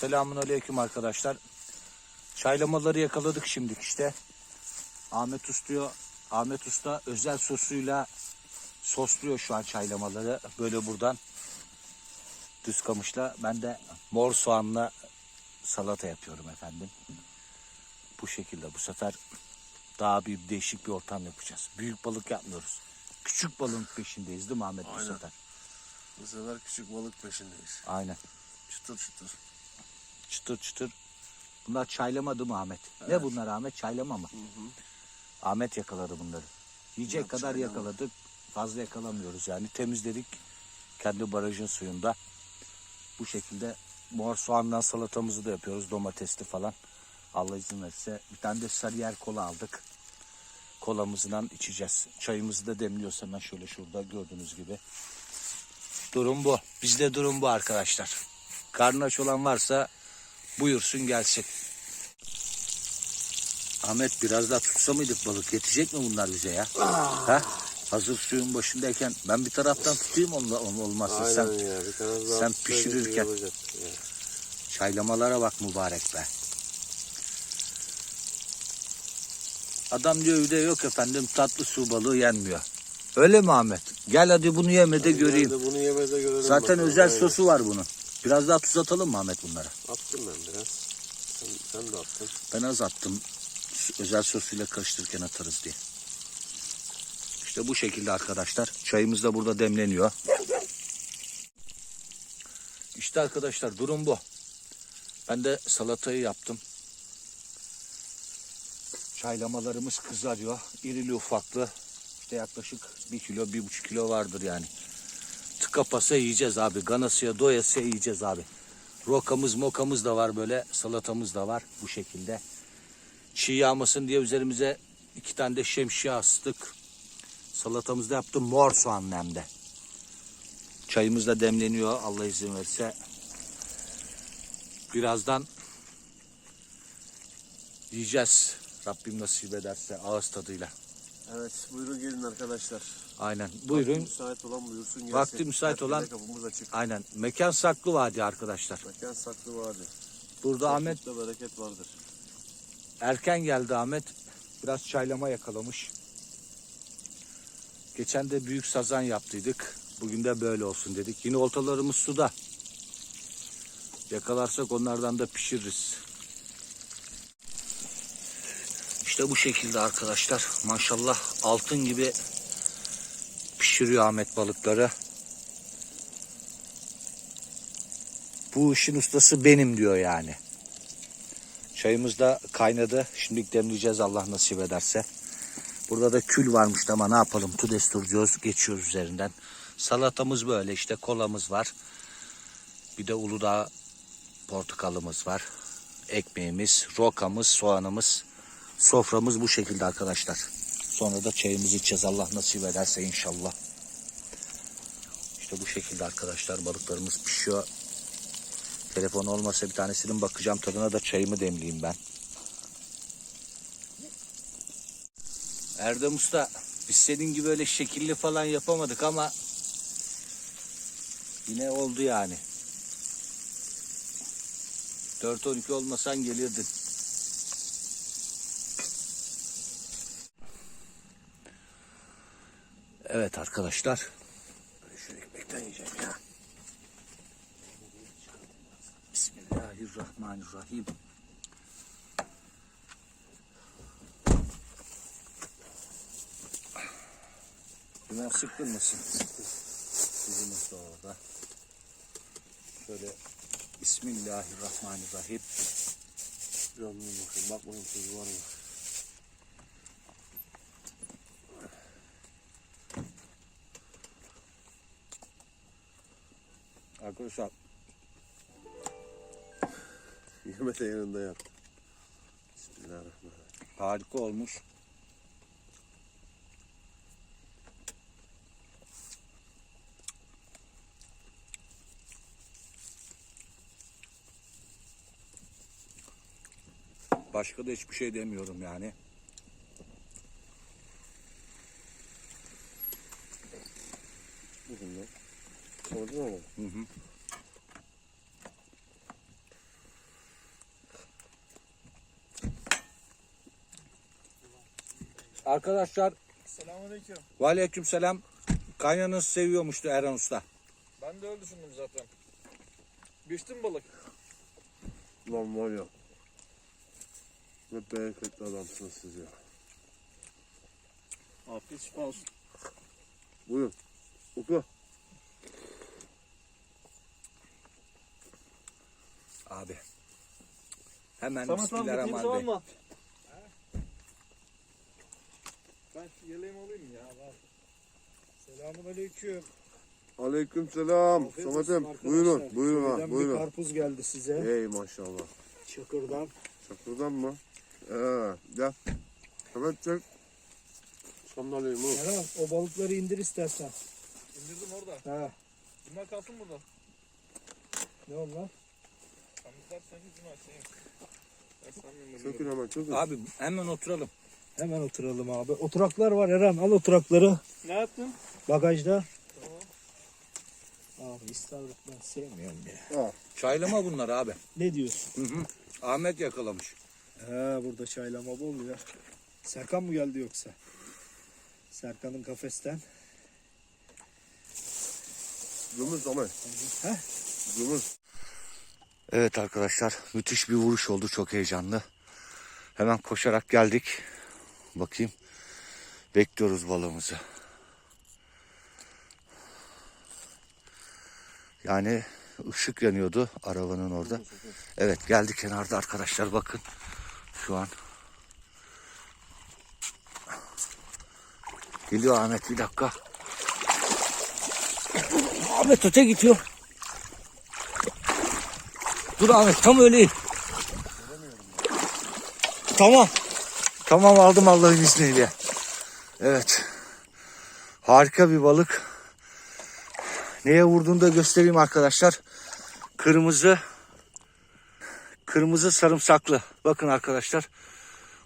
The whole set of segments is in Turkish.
Selamun aleyküm arkadaşlar. Çaylamaları yakaladık şimdilik işte. Ahmet Usta'ya Ahmet Usta özel sosuyla sosluyor şu an çaylamaları. Böyle buradan düz kamışla. Ben de mor soğanla salata yapıyorum efendim. Bu şekilde bu sefer daha bir değişik bir ortam yapacağız. Büyük balık yapmıyoruz. Küçük balığın peşindeyiz değil mi Ahmet bu Aynen. sefer? Bu sefer küçük balık peşindeyiz. Aynen. Çıtır çıtır. Çıtır çıtır. Bunlar çaylama değil mi Ahmet? Ne bunlar Ahmet? Çaylama mı? Ahmet yakaladı bunları. Yiyecek Yok, kadar çaylama. yakaladık. Fazla yakalamıyoruz yani. Temizledik. Kendi barajın suyunda. Bu şekilde mor soğandan salatamızı da yapıyoruz. Domatesli falan. Allah izin verirse. Bir tane de sarıyer kola aldık. Kolamızdan içeceğiz. Çayımızı da demliyoruz hemen şöyle şurada gördüğünüz gibi. Durum bu. Bizde durum bu arkadaşlar. Karnı aç olan varsa buyursun gelsin. Ahmet biraz daha tutsa mıydık balık? Yetecek mi bunlar bize ya? Ha? Hazır suyun başındayken ben bir taraftan tutayım onu, onu olmazsa Aynen sen ya. Bir daha sen pişirirken. iyi olacak. Ya. çaylamalara bak mübarek be. Adam diyor evde yok efendim tatlı su balığı yenmiyor. Öyle mi Ahmet? Gel hadi bunu yeme de göreyim. Bunu yemede görelim. Zaten bakalım. özel Aynen. sosu var bunun. Biraz daha tuz atalım mı Ahmet bunlara? Attım ben biraz. Sen, sen de attın. Ben az attım. Özel sosuyla karıştırırken atarız diye. İşte bu şekilde arkadaşlar. Çayımız da burada demleniyor. İşte arkadaşlar durum bu. Ben de salatayı yaptım. Çaylamalarımız kızarıyor. İrili ufaklı. İşte yaklaşık bir kilo, bir buçuk kilo vardır yani. Pasa yiyeceğiz abi. Ganasıya doyasıya yiyeceğiz abi. Rokamız mokamız da var böyle. Salatamız da var bu şekilde. Çiğ yağmasın diye üzerimize iki tane de şemsiye astık. Salatamızda yaptım mor soğanlı hem de. Çayımız da demleniyor Allah izin verirse. Birazdan yiyeceğiz. Rabbim nasip ederse ağız tadıyla. Evet buyurun gelin arkadaşlar. Aynen. Vakti Buyurun. müsait olan buyursun gelsin. Vakti müsait Herkese olan- kapımız açık. Aynen. Mekan saklı vadi arkadaşlar. Mekan saklı vardı. Burada Ahmet. bereket vardır. Erken geldi Ahmet. Biraz çaylama yakalamış. Geçen de büyük sazan yaptıydık. Bugün de böyle olsun dedik. Yine oltalarımız suda. Yakalarsak onlardan da pişiririz. İşte bu şekilde arkadaşlar. Maşallah altın gibi pişiriyor Ahmet balıkları. Bu işin ustası benim diyor yani. Çayımız da kaynadı. Şimdi demleyeceğiz Allah nasip ederse. Burada da kül varmış ama ne yapalım tu destur diyoruz. Geçiyoruz üzerinden. Salatamız böyle işte kolamız var. Bir de Uludağ portakalımız var. Ekmeğimiz, rokamız, soğanımız. Soframız bu şekilde arkadaşlar. Sonra da çayımızı içeceğiz Allah nasip ederse inşallah. İşte bu şekilde arkadaşlar balıklarımız pişiyor. Telefon olmasa bir tanesinin bakacağım tadına da çayımı demleyeyim ben. Erdem Usta biz senin gibi öyle şekilli falan yapamadık ama yine oldu yani. 4-12 olmasan gelirdin. Evet arkadaşlar. Şu ekmekten yiyeceğim ya. Bismillahirrahmanirrahim. Limon sıktın mısın? Bizimiz de orada. Şöyle Bismillahirrahmanirrahim. Canlı bakın. Bak bunun tuzu var mı? Arkadaşlar Yeme de yanında yap. Bismillahirrahmanirrahim. harika olmuş. Başka da hiçbir şey demiyorum yani. Bugün. Sonra değil mi? Hı hı. Arkadaşlar Selamünaleyküm. Aleyküm selam. Kaynanız seviyormuştu Erhan Usta. Ben de öyle düşündüm zaten. Biçtin balık. Lan var ya. Ne bereketli adamsınız siz ya. Afiyet şifa olsun. Buyurun. Oku. Abi. Hemen tamam Bismillahirrahmanirrahim. mı? Ben şu yeleğimi alayım ya. Selamünaleyküm. Aleyküm selam. Afiyet olsun Samet'im arkadaşlar. buyurun. Buyurun ha. Köyden Bir Buyurun. karpuz geldi size. Hey maşallah. Çakır'dan. Çakırdan mı? Ee, gel. Samet çek. Sandalyeyi mi? Erhan o balıkları indir istersen. İndirdim orada. Ha, Bunlar kalsın burada. ne onlar? İstersen git bunu açayım. Ben sanmıyorum. Çökün hemen çökün. Abi hemen oturalım. Hemen oturalım abi. Oturaklar var Erhan al oturakları. Ne yaptın? Bagajda. Tamam. Abi istavrit ben sevmiyorum ya. Aa, Çaylama bunlar abi. Ne diyorsun? Hı hı. Ahmet yakalamış. He burada çaylama bol ya. Serkan mı geldi yoksa? Serkan'ın kafesten. Gümüş Samet. He? Gümüş. Evet arkadaşlar müthiş bir vuruş oldu çok heyecanlı. Hemen koşarak geldik. Bakayım. Bekliyoruz balığımızı. Yani ışık yanıyordu arabanın orada. Evet geldi kenarda arkadaşlar bakın. Şu an. Geliyor Ahmet bir dakika. Ahmet öte gidiyor. Dur Ahmet tam öyle. Tamam. Tamam aldım Allah'ın izniyle. Evet. Harika bir balık. Neye vurduğunu da göstereyim arkadaşlar. Kırmızı kırmızı sarımsaklı. Bakın arkadaşlar.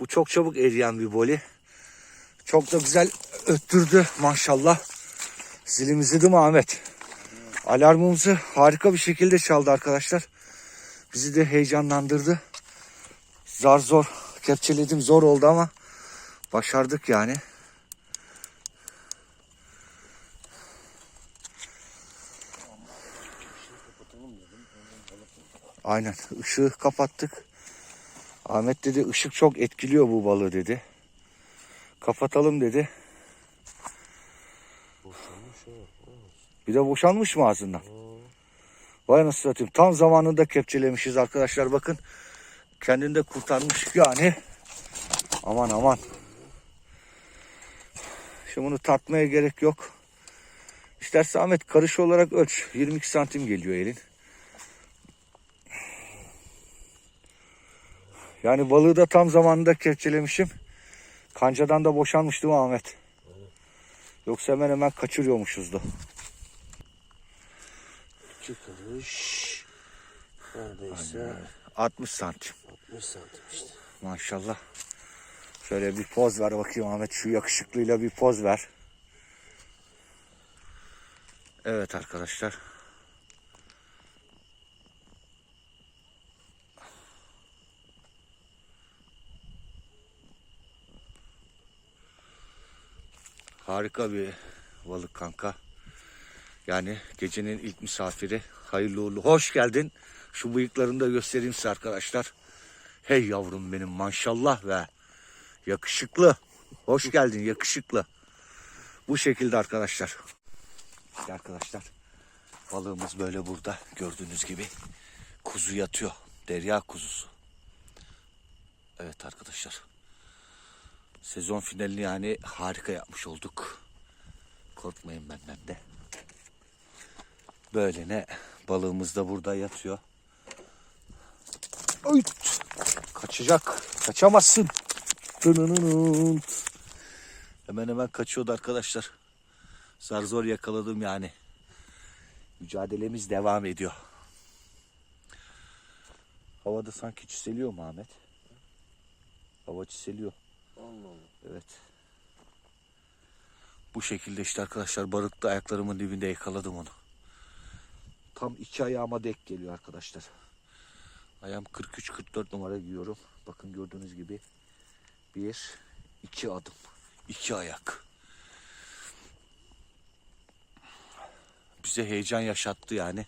Bu çok çabuk eriyen bir boli. Çok da güzel öttürdü maşallah. Zilimizi değil mi Ahmet? Alarmımızı harika bir şekilde çaldı arkadaşlar. Bizi de heyecanlandırdı. Zar zor kepçeledim zor oldu ama başardık yani. Aynen ışığı kapattık. Ahmet dedi ışık çok etkiliyor bu balığı dedi. Kapatalım dedi. Bir de boşanmış mı ağzından? Vay nasıl satayım. Tam zamanında kepçelemişiz arkadaşlar bakın. Kendini de kurtarmış yani. Aman aman. Şimdi bunu tartmaya gerek yok. İsterse Ahmet karış olarak ölç. 22 santim geliyor elin. Yani balığı da tam zamanında kepçelemişim. Kancadan da boşanmış değil mi Ahmet? Yoksa hemen hemen kaçırıyormuşuzdu. Çıkılış. Neredeyse 60 santim. 60 santim işte. Maşallah. Şöyle bir poz ver bakayım Ahmet. Şu yakışıklıyla bir poz ver. Evet arkadaşlar. Harika bir balık kanka. Yani gecenin ilk misafiri. Hayırlı uğurlu. Hoş geldin. Şu bıyıklarını da göstereyim size arkadaşlar. Hey yavrum benim maşallah ve yakışıklı. Hoş geldin yakışıklı. Bu şekilde arkadaşlar. İşte arkadaşlar balığımız böyle burada gördüğünüz gibi kuzu yatıyor. Derya kuzusu. Evet arkadaşlar. Sezon finalini yani harika yapmış olduk. Korkmayın benden de. Böyle ne balığımız da burada yatıyor. Ay, kaçacak. Kaçamazsın. Hemen hemen kaçıyordu arkadaşlar. Zar zor yakaladım yani. Mücadelemiz devam ediyor. Havada sanki çiseliyor mu Ahmet? Hava çiseliyor. Allah Allah. Evet. Bu şekilde işte arkadaşlar barıkta ayaklarımın dibinde yakaladım onu. Tam iki ayağıma dek geliyor arkadaşlar. Ayağım 43-44 numara giyiyorum. Bakın gördüğünüz gibi bir iki adım. iki ayak. Bize heyecan yaşattı yani.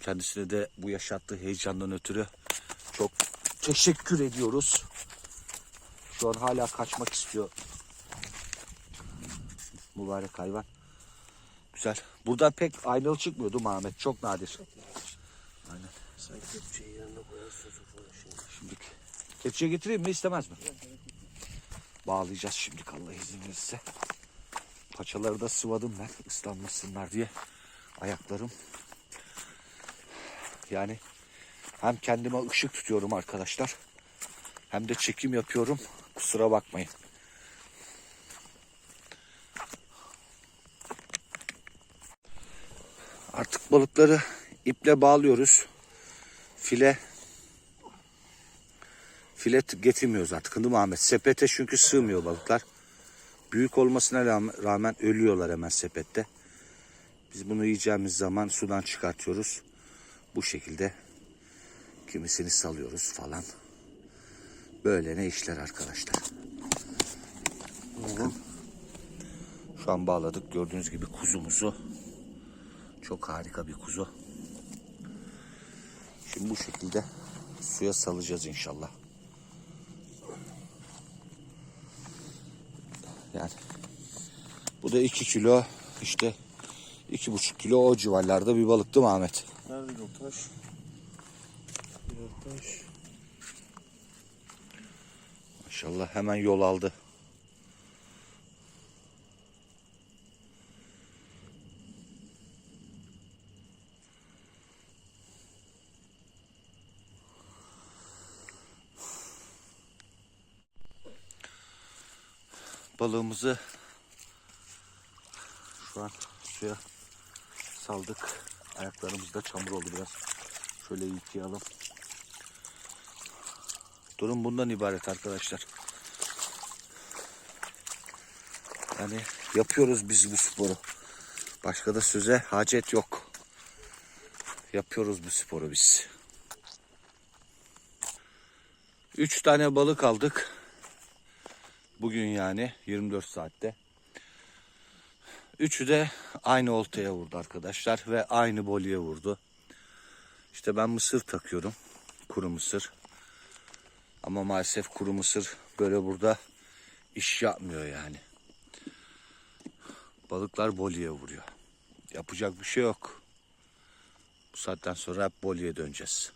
Kendisine de bu yaşattığı heyecandan ötürü çok teşekkür ediyoruz. Şu an hala kaçmak istiyor. Mübarek hayvan. Güzel. Buradan pek aynalı çıkmıyordu Mahmet. Çok nadir. Kepçeyi yanına koyarsın sofanın şimdi. Şimdi kepçe getireyim mi istemez mi? Bağlayacağız şimdi Allah izin verirse. Paçaları da sıvadım ben ıslanmasınlar diye. Ayaklarım. Yani hem kendime ışık tutuyorum arkadaşlar. Hem de çekim yapıyorum. Kusura bakmayın. Artık balıkları iple bağlıyoruz. File filet getirmiyoruz artık değil mi Ahmet? Sepete çünkü sığmıyor balıklar. Büyük olmasına rağmen ölüyorlar hemen sepette. Biz bunu yiyeceğimiz zaman sudan çıkartıyoruz. Bu şekilde kimisini salıyoruz falan. Böyle ne işler arkadaşlar. Bakın. Şu an bağladık gördüğünüz gibi kuzumuzu. Çok harika bir kuzu. Şimdi bu şekilde suya salacağız inşallah. Yani bu da 2 kilo işte iki buçuk kilo o civarlarda bir balık değil mi Ahmet? Nerede o taş? Birer taş. Maşallah hemen yol aldı. Balığımızı şu an suya saldık. Ayaklarımız da çamur oldu biraz. Şöyle yıkayalım. Durum bundan ibaret arkadaşlar. Yani yapıyoruz biz bu sporu. Başka da söze hacet yok. Yapıyoruz bu sporu biz. Üç tane balık aldık. Bugün yani 24 saatte. Üçü de aynı oltaya vurdu arkadaşlar ve aynı bolye vurdu. İşte ben mısır takıyorum. Kuru mısır. Ama maalesef kuru mısır böyle burada iş yapmıyor yani. Balıklar bolye vuruyor. Yapacak bir şey yok. Bu saatten sonra hep bolye döneceğiz.